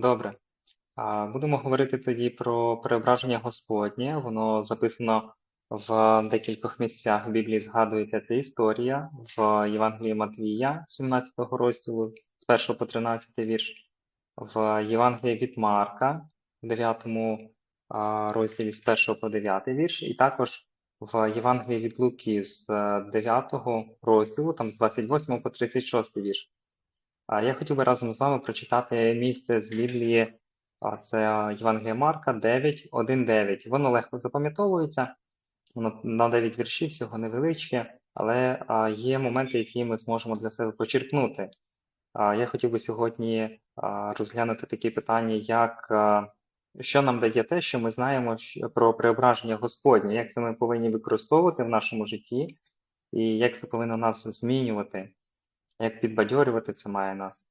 Добре. Будемо говорити тоді про преображення Господнє. Воно записано в декількох місцях в Біблії згадується ця історія в Євангелії Матвія, 17 розділу, з 1 по 13 вірш, в Євангелії від Марка, в 9 розділі з 1 по 9 вірш, і також в Євангелії від Луки з 9 розділу, там з 28 по 36 вірш. Я хотів би разом з вами прочитати місце з Біблії, це Євангелія Марка 9, 1, 9. Воно легко запам'ятовується, воно на 9 віршів, всього невеличке, але є моменти, які ми зможемо для себе почерпнути. Я хотів би сьогодні розглянути такі питання, як що нам дає те, що ми знаємо про преображення Господнє, як це ми повинні використовувати в нашому житті, і як це повинно нас змінювати як підбадьорювати це має нас.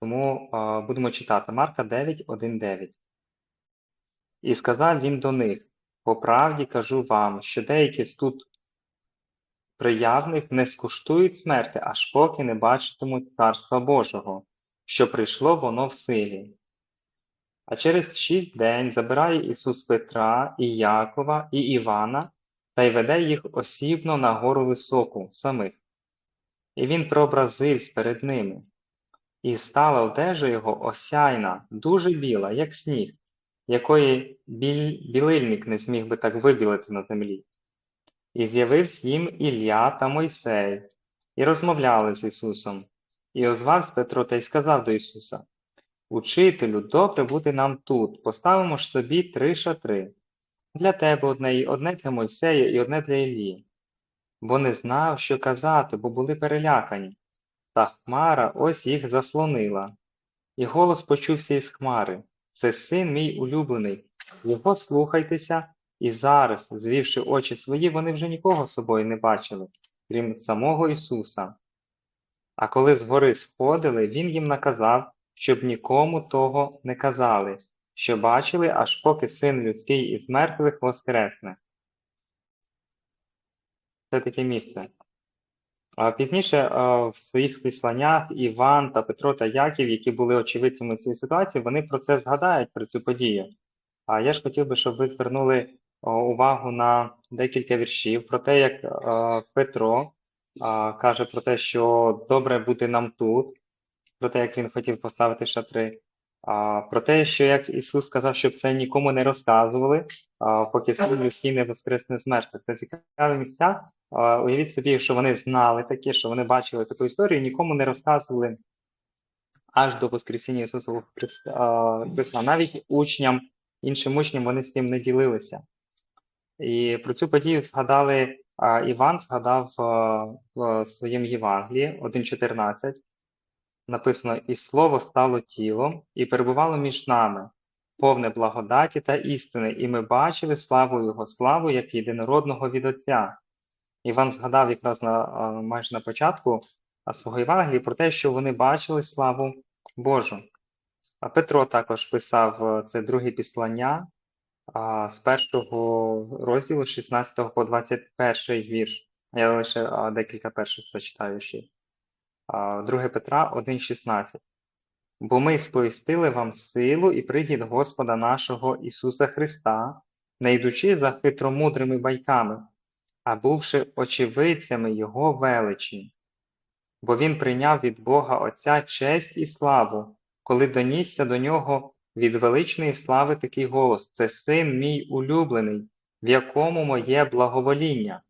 Тому а, будемо читати Марка 9, 1, 9. І сказав він до них: По правді кажу вам, що деякі з тут приявних не скуштують смерти, аж поки не бачитимуть Царства Божого, що прийшло воно в силі. А через шість день забирає Ісус Петра і Якова і Івана та й веде їх осібно на гору високу самих. І він преобразився перед ними. І стала одежа його осяйна, дуже біла, як сніг, якої біль... білильник не зміг би так вибілити на землі. І з'явився їм Ілля та Мойсей, і розмовляли з Ісусом. І озвався Петро та й сказав до Ісуса: Учителю, добре бути нам тут, поставимо ж собі три шатри. Для тебе одне, одне для Мойсея, і одне для Іллі. Бо не знав, що казати, бо були перелякані. Та хмара ось їх заслонила. І голос почувся із хмари. Це син мій улюблений. Його слухайтеся, і зараз, звівши очі свої, вони вже нікого собою не бачили, крім самого Ісуса. А коли з гори сходили, Він їм наказав, щоб нікому того не казали, що бачили, аж поки син людський із мертвих воскресне. Це таке місце. Пізніше в своїх післаннях Іван та Петро та Яків, які були очевидцями цієї ситуації, вони про це згадають, про цю подію. А я ж хотів би, щоб ви звернули увагу на декілька віршів про те, як Петро каже про те, що добре бути нам тут, про те, як він хотів поставити шатри, про те, що як Ісус сказав, щоб це нікому не розказували, поки син людський не воскресне з мертвих. Це цікаві місця. Уявіть собі, що вони знали таке, що вони бачили таку історію, нікому не розказували аж до Воскресіння Ісуса Христа. Навіть учням, іншим учням вони з тим не ділилися. І про цю подію згадали Іван, згадав в своєму Євангелії 1.14. Написано, і слово стало тілом, і перебувало між нами, повне благодаті та істини, і ми бачили славу Його, славу як єдинородного від Отця. Іван згадав якраз на, майже на початку свого Євангелії про те, що вони бачили славу Божу. А Петро також писав е, це друге післання з першого розділу, 16 по 21 вірш. Я лише декілька перших зачитаю ще. А, 2 Петра 1,16. Бо ми сповістили вам силу і прихід Господа нашого Ісуса Христа, не йдучи за хитромудрими байками, а бувши очевидцями Його величі. Бо Він прийняв від Бога Отця честь і славу, коли донісся до нього від величної слави такий голос Це син мій улюблений, в якому моє благовоління.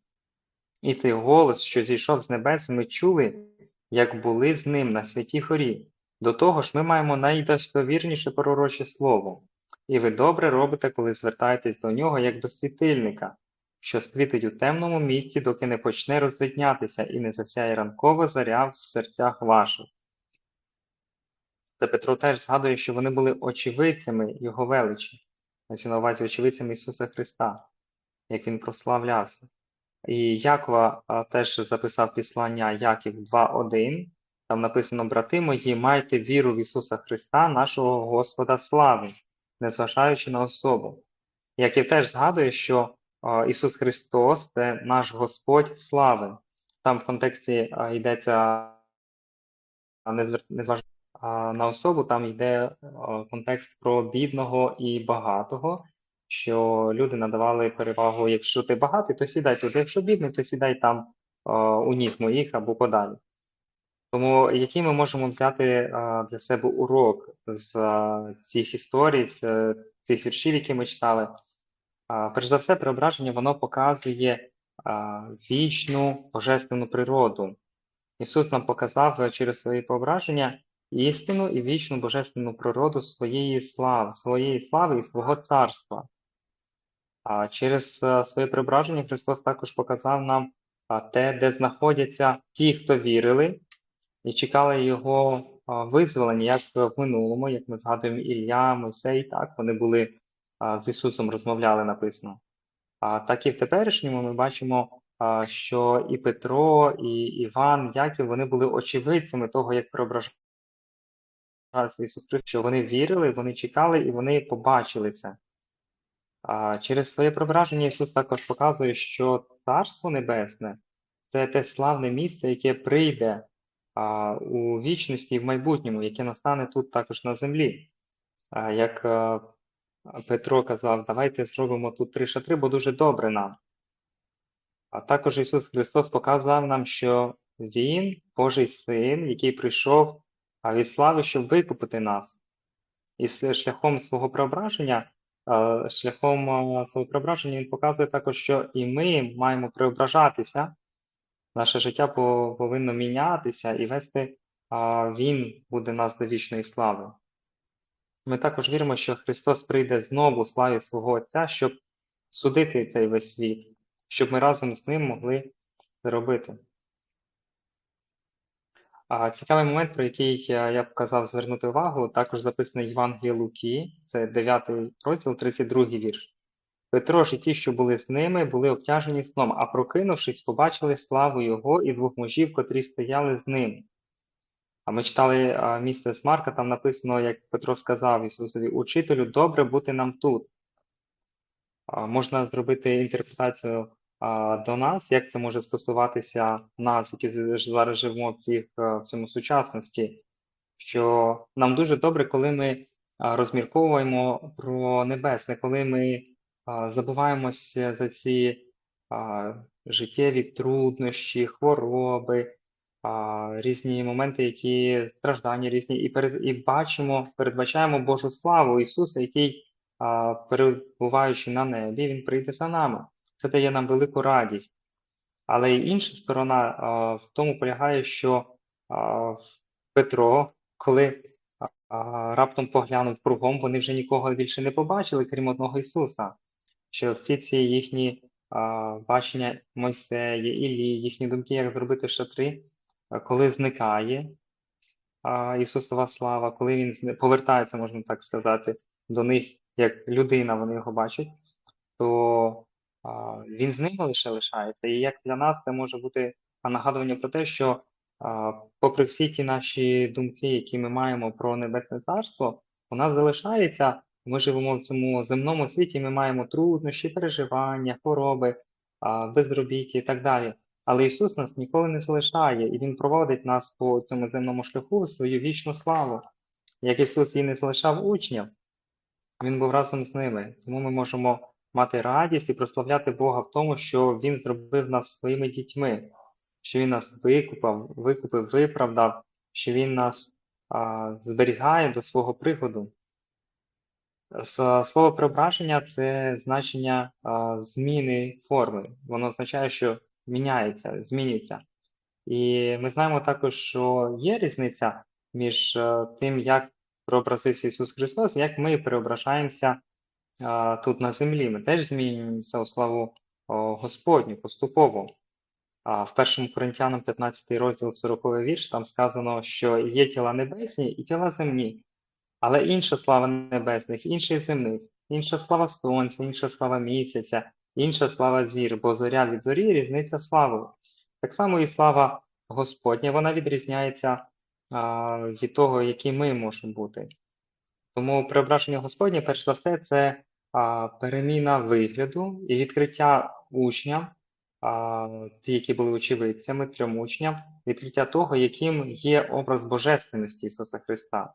І цей голос, що зійшов з небес, ми чули, як були з ним на святій хорі. До того ж, ми маємо найдостовірніше пророче слово. І ви добре робите, коли звертаєтесь до нього як до світильника, що світить у темному місці, доки не почне розвиднятися і не засяє ранкова заря в серцях ваших. Та Петро теж згадує, що вони були очевидцями Його величі, на увазі очевидцями Ісуса Христа, як Він прославлявся. І Якова теж записав післання Яків 2.1. Там написано: Брати мої, майте віру в Ісуса Христа, нашого Господа слави, незважаючи на особу. Яків теж згадує, що Ісус Христос це наш Господь слави. Там в контексті йдеться а, незвер- незваж- а на особу там йде контекст про бідного і багатого, що люди надавали перевагу, якщо ти багатий, то сідай тут, якщо бідний, то сідай там у ніг моїх або подалі. Тому який ми можемо взяти для себе урок з цих історій, з е, цих віршів, які ми читали? Перш за все, преображення воно показує вічну божественну природу. Ісус нам показав е, через свої преображення істину і вічну божественну природу своєї слави, своєї слави і свого царства. А через е, своє преображення Христос також показав нам те, де знаходяться ті, хто вірили, і чекали Його визволення, як в минулому, як ми згадуємо Ілля, Мойсей, так, вони були з Ісусом розмовляли, написано. А так і в теперішньому ми бачимо, що і Петро, і Іван, Яків, вони були очевидцями того, як преображався Ісус Христос, що вони вірили, вони чекали і вони побачили це. Через своє преображення Ісус також показує, що Царство Небесне це те славне місце, яке прийде у вічності і в майбутньому, яке настане тут також на землі. Як Петро казав, давайте зробимо тут три шатри, бо дуже добре нам. А також Ісус Христос показав нам, що Він, Божий Син, який прийшов від слави, щоб викупити нас. І шляхом свого преображення, шляхом свого преображення Він показує також, що і ми маємо преображатися, наше життя повинно мінятися і вести, а, Він буде нас до вічної слави. Ми також віримо, що Христос прийде знову у славі свого Отця, щоб судити цей весь світ, щоб ми разом з ним могли це робити. А цікавий момент, про який я, я б казав звернути увагу, також записаний Євангелії Луки, це 9 розділ, 32 вірш. Петро ж і ті, що були з ними, були обтяжені сном, а прокинувшись, побачили славу Його і двох мужів, котрі стояли з ним. А ми читали місце з Марка, там написано, як Петро сказав Ісусові, Учителю, добре бути нам тут. Можна зробити інтерпретацію до нас, як це може стосуватися нас, які зараз живемо в, цих, в цьому сучасності, що нам дуже добре, коли ми розмірковуємо про небесне, коли ми забуваємося за ці життєві труднощі, хвороби, а, різні моменти, які страждання різні, і перед і бачимо, передбачаємо Божу славу Ісуса, який, а, перебуваючи на небі, Він прийде за нами. Це дає нам велику радість. Але інша сторона а, в тому полягає, що а, Петро, коли а, раптом поглянув кругом, вони вже нікого більше не побачили, крім одного Ісуса. Що всі ці їхні а, бачення Мойсея, Іллі, їхні думки, як зробити шатри, коли зникає Ісусова слава, коли Він повертається, можна так сказати, до них як людина, вони його бачать, то він з ними лише лишається. І як для нас це може бути нагадування про те, що попри всі ті наші думки, які ми маємо про Небесне Царство, у нас залишається, ми живемо в цьому земному світі, ми маємо труднощі, переживання, хвороби, безробіття і так далі. Але Ісус нас ніколи не залишає, і Він проводить нас по цьому земному шляху в свою вічну славу. Як Ісус і не залишав учнів, Він був разом з ними. Тому ми можемо мати радість і прославляти Бога в тому, що Він зробив нас своїми дітьми, що Він нас викупав, викупив, виправдав, що Він нас а, зберігає до свого приходу. Слово преображення це значення а, зміни форми. Воно означає, що міняється, змінюється. І ми знаємо також, що є різниця між е, тим, як преобразився Ісус Христос, як ми преображаємося а, тут на землі. Ми теж змінюємося у славу о, Господню поступово. В 1 Коринтянам 15 розділ 40 вірш, там сказано, що є тіла небесні і тіла земні, але інша слава небесних, інших земних, інша слава сонця, інша слава місяця, інша слава зір, бо зоря від зорі різниця славою. Так само і слава Господня, вона відрізняється а, від того, які ми можемо бути. Тому преображення Господнє, перш за все, це а, переміна вигляду і відкриття учням ті, які були очевидцями, трьом учням, відкриття того, яким є образ божественності Ісуса Христа.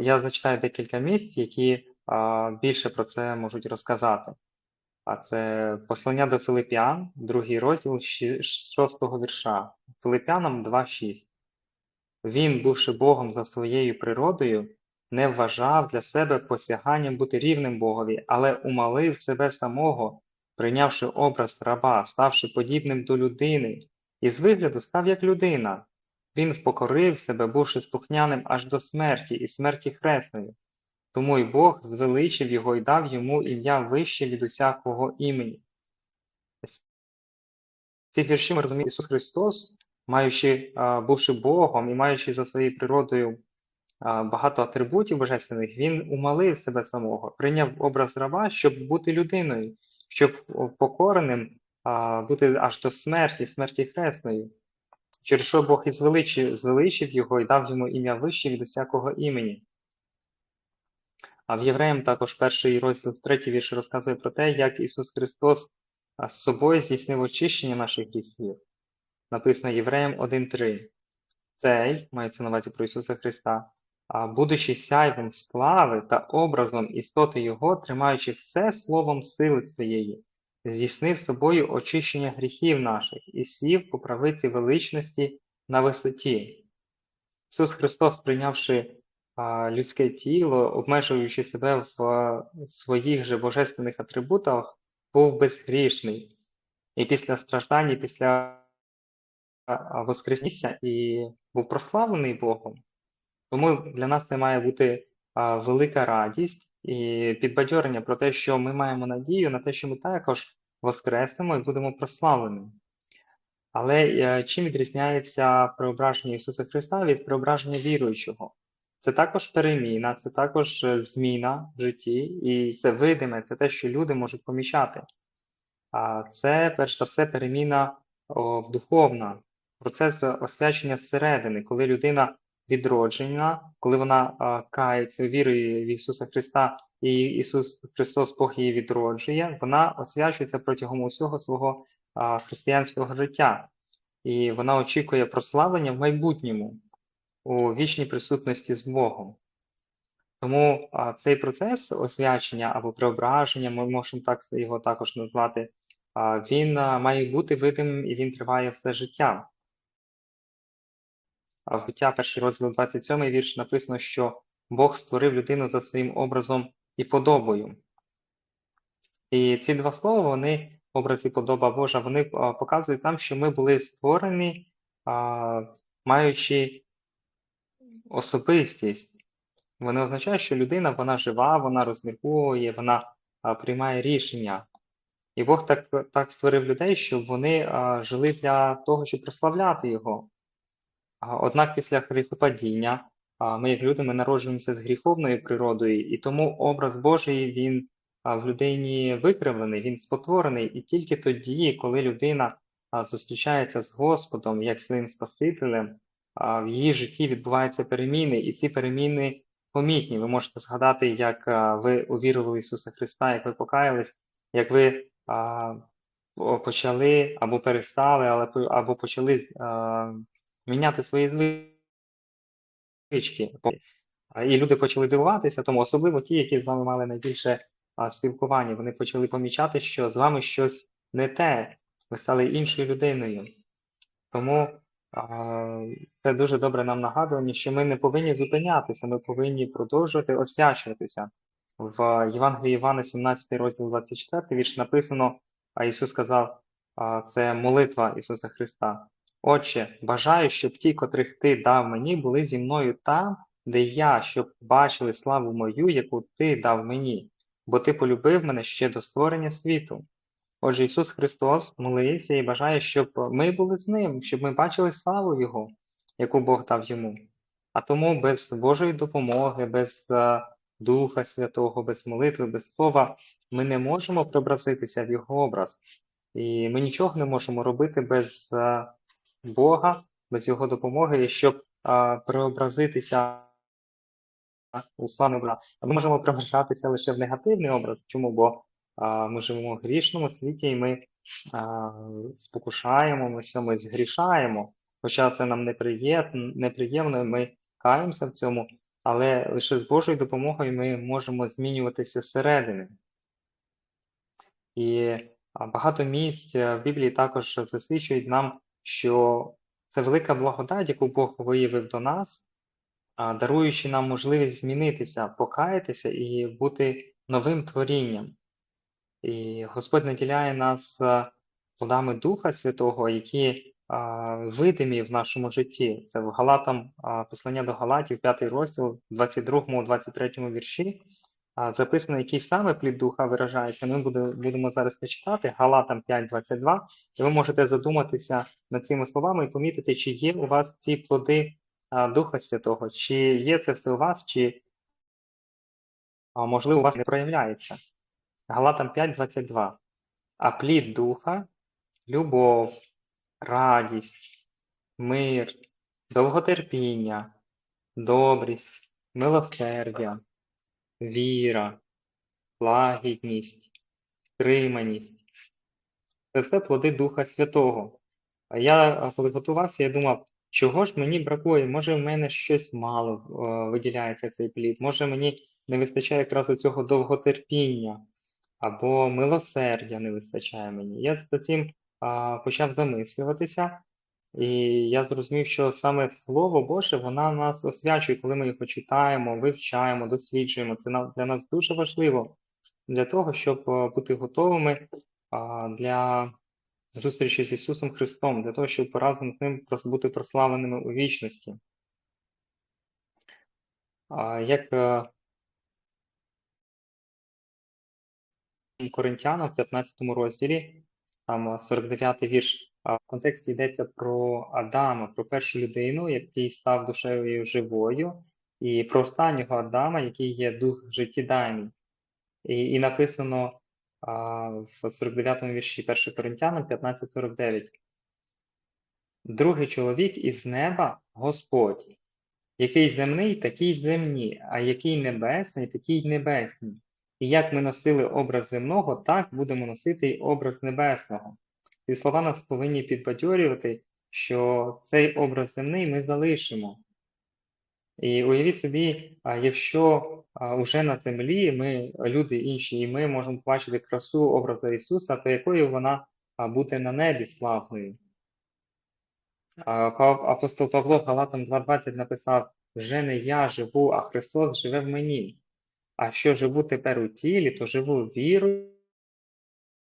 Я зачитаю декілька місць, які а, більше про це можуть розказати. А це послання до Филип'ян, другий розділ щі- шостого вірша. Филип'янам 2.6. Він, бувши Богом за своєю природою, не вважав для себе посяганням бути рівним Богові, але умалив себе самого, прийнявши образ раба, ставши подібним до людини, і з вигляду став як людина. Він впокорив себе, бувши слухняним аж до смерті і смерті хресної. Тому й Бог звеличив його і дав йому ім'я вище від усякого імені. Цих вірші ми розуміємо, Ісус Христос, маючи, бувши Богом і маючи за своєю природою багато атрибутів божественних, він умалив себе самого, прийняв образ раба, щоб бути людиною, щоб покореним бути аж до смерті, смерті хресної. Через що Бог і звеличив, звеличив його і дав йому ім'я вище від усякого імені. А в Євреям також перший розділ, третій вірш розказує про те, як Ісус Христос з собою здійснив очищення наших гріхів. Написано Євреям 1.3. Цей, мається на увазі про Ісуса Христа, будучи сяйвом слави та образом істоти Його, тримаючи все словом сили своєї, здійснив собою очищення гріхів наших і сів по правиці величності на висоті. Ісус Христос, прийнявши людське тіло, обмежуючи себе в своїх же божественних атрибутах, був безгрішний. І після страждань, і після а, Воскресіння і був прославлений Богом. Тому для нас це має бути велика радість і підбадьорення про те, що ми маємо надію на те, що ми також воскреснемо і будемо прославленими. Але е, чим відрізняється преображення Ісуса Христа від преображення віруючого? Це також переміна, це також е, зміна в житті, і це видиме, це те, що люди можуть помічати. А це, перш за все, переміна о, духовна, процес освячення зсередини, коли людина відроджена, коли вона а, кається, вірує в Ісуса Христа, і Ісус Христос Бог її відроджує, вона освячується протягом усього свого а, християнського життя. І вона очікує прославлення в майбутньому, у вічній присутності з Богом. Тому а, цей процес освячення або преображення, ми можемо так його також назвати, а, він а, має бути видимим і він триває все життя. А в буття перший розділ 27 вірш написано, що Бог створив людину за своїм образом і подобою. І ці два слова, вони, образ і подоба Божа, вони а, показують нам, що ми були створені, а, маючи особистість. Вони означають, що людина вона жива, вона розмірковує, вона а, приймає рішення. І Бог так, так створив людей, щоб вони а, жили для того, щоб прославляти Його. А, Однак після гріхопадіння а, ми, як люди, ми народжуємося з гріховною природою, і тому образ Божий він а, в людині викривлений, він спотворений. І тільки тоді, коли людина а, зустрічається з Господом як своїм Спасителем, в її житті відбуваються переміни, і ці переміни помітні. Ви можете згадати, як ви увірували в Ісуса Христа, як ви покаялись, як ви почали або перестали, але або почали міняти свої звички. І люди почали дивуватися, тому особливо ті, які з вами мали найбільше спілкування, вони почали помічати, що з вами щось не те, ви стали іншою людиною. Тому це дуже добре нам нагадування, що ми не повинні зупинятися, ми повинні продовжувати освячуватися. В Євангелії Івана, 17 розділ 24 вірш написано, а Ісус сказав, це молитва Ісуса Христа. Отче, бажаю, щоб ті, котрих ти дав мені, були зі мною там, де я, щоб бачили славу мою, яку ти дав мені, бо ти полюбив мене ще до створення світу. Отже, Ісус Христос молився і бажає, щоб ми були з Ним, щоб ми бачили славу Його, яку Бог дав йому. А тому без Божої допомоги, без е, Духа Святого, без молитви, без слова ми не можемо преобразитися в Його образ. І ми нічого не можемо робити без е, Бога, без Його допомоги, щоб е, преобразитися у образ. Ми можемо преображатися лише в негативний образ. Чому? Бо ми живемо в грішному світі, і ми спокушаємося, ми згрішаємо, хоча це нам неприємно, ми каємося в цьому, але лише з Божою допомогою ми можемо змінюватися зсередини. І багато місць е, в Біблії також засвідчують нам, що це велика благодать, яку Бог виявив до нас, даруючи нам можливість змінитися, покаятися і бути новим творінням. І Господь наділяє нас е, плодами Духа Святого, які видимі в нашому житті. Це в Галатам, послання до Галатів, 5 розділ, 22-23 вірші. Записано, який саме плід Духа виражається. Ми будемо зараз це читати, Галатам 5.22, і ви можете задуматися над цими словами і помітити, чи є у вас ці плоди Духа Святого, чи є це все у вас, чи можливо у вас не проявляється. Галатам 5.22. А плід Духа любов, радість, мир, довготерпіння, добрість, милосердя, віра, лагідність, стриманість. Це все плоди Духа Святого. А я, коли готувався, я думав, чого ж мені бракує? Може, в мене щось мало е, виділяється цей плід, може мені не вистачає якраз цього довготерпіння, або милосердя не вистачає мені. Я за цим а, почав замислюватися, і я зрозумів, що саме Слово Боже, вона нас освячує, коли ми його читаємо, вивчаємо, досліджуємо. Це для нас дуже важливо для того, щоб е, бути готовими а, для зустрічі з Ісусом Христом, для того, щоб разом з Ним бути прославленими у вічності. Як Коринтянам в 15 розділі, там 49 вірш, а в контексті йдеться про Адама, про першу людину, який став душею живою, і про останнього Адама, який є дух життєдайний. І, і написано а, в 49 вірші 1 Коринтянам 15.49. Другий чоловік із неба Господь, який земний, такий земні, а який небесний, такий небесний. І як ми носили образ земного, так будемо носити й образ небесного. Ці слова нас повинні підбадьорювати, що цей образ земний ми залишимо. І уявіть собі, якщо а, уже на землі ми, люди інші, і ми можемо бачити красу образу Ісуса, то якою вона буде на небі славною? Апостол Павло Галатам 2.20 написав: вже не я живу, а Христос живе в мені. А що живу тепер у тілі, то живу вірою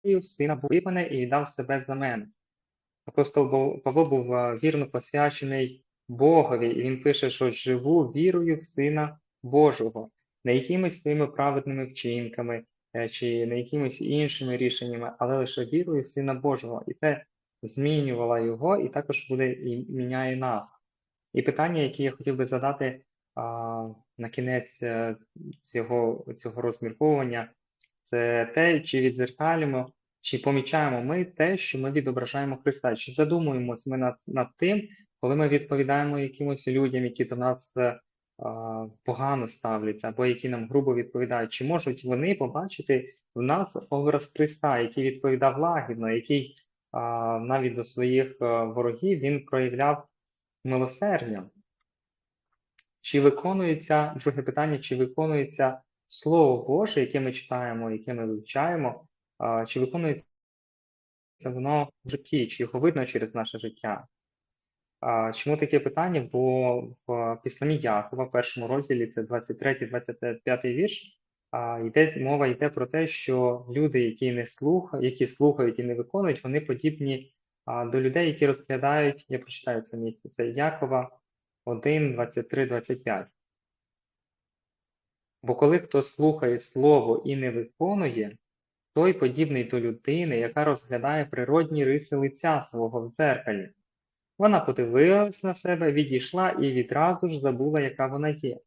в Сина Бога мене і віддав себе за мене. Апостол Павло був вірно посвячений Богові, і він пише, що живу вірою в Сина Божого, не якимись своїми праведними вчинками е, чи не якимись іншими рішеннями, але лише вірою в Сина Божого. І це змінювало його, і також буде і міняє нас. І питання, які я хотів би задати на кінець е, цього, цього розмірковування, це те, чи відзеркалюємо, чи помічаємо ми те, що ми відображаємо Христа, чи задумуємось ми над, над тим, коли ми відповідаємо якимось людям, які до нас е, погано ставляться, або які нам грубо відповідають, чи можуть вони побачити в нас образ Христа, який відповідав лагідно, який а, навіть до своїх е, ворогів він проявляв милосердя. Чи виконується, друге питання, чи виконується Слово Боже, яке ми читаємо, яке ми вивчаємо, чи виконується воно в житті, чи його видно через наше життя? Чому таке питання? Бо в Післанні Якова, в першому розділі, це 23-25 вірш, йде, мова йде про те, що люди, які не слухають, які слухають і не виконують, вони подібні до людей, які розглядають, я прочитаю це місце, це Якова 1, 23, 25. Бо коли хто слухає слово і не виконує, той подібний до людини, яка розглядає природні риси лиця свого в дзеркалі. Вона подивилась на себе, відійшла і відразу ж забула, яка вона є.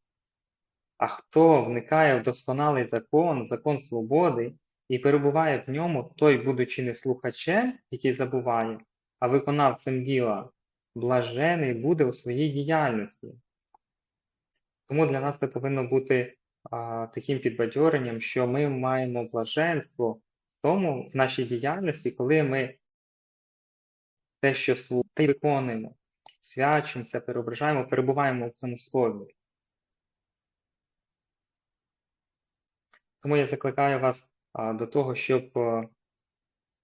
А хто вникає в досконалий закон, закон свободи, і перебуває в ньому, той, будучи не слухачем, який забуває, а виконавцем діла, блажений буде у своїй діяльності. Тому для нас це повинно бути а, таким підбадьоренням, що ми маємо блаженство тому в нашій діяльності, коли ми те, що те виконуємо, свячимося, переображаємо, перебуваємо в цьому слові. Тому я закликаю вас а, до того, щоб е,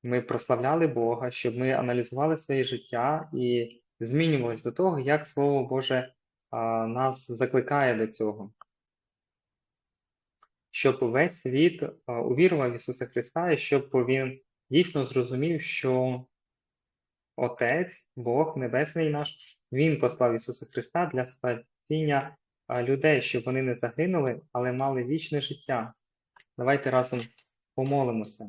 ми прославляли Бога, щоб ми аналізували своє життя і змінювалися до того, як Слово Боже нас закликає до цього. Щоб весь світ увірував Ісуса Христа, і щоб він дійсно зрозумів, що Отець, Бог Небесний наш, Він послав Ісуса Христа для спасіння людей, щоб вони не загинули, але мали вічне життя. Давайте разом помолимося.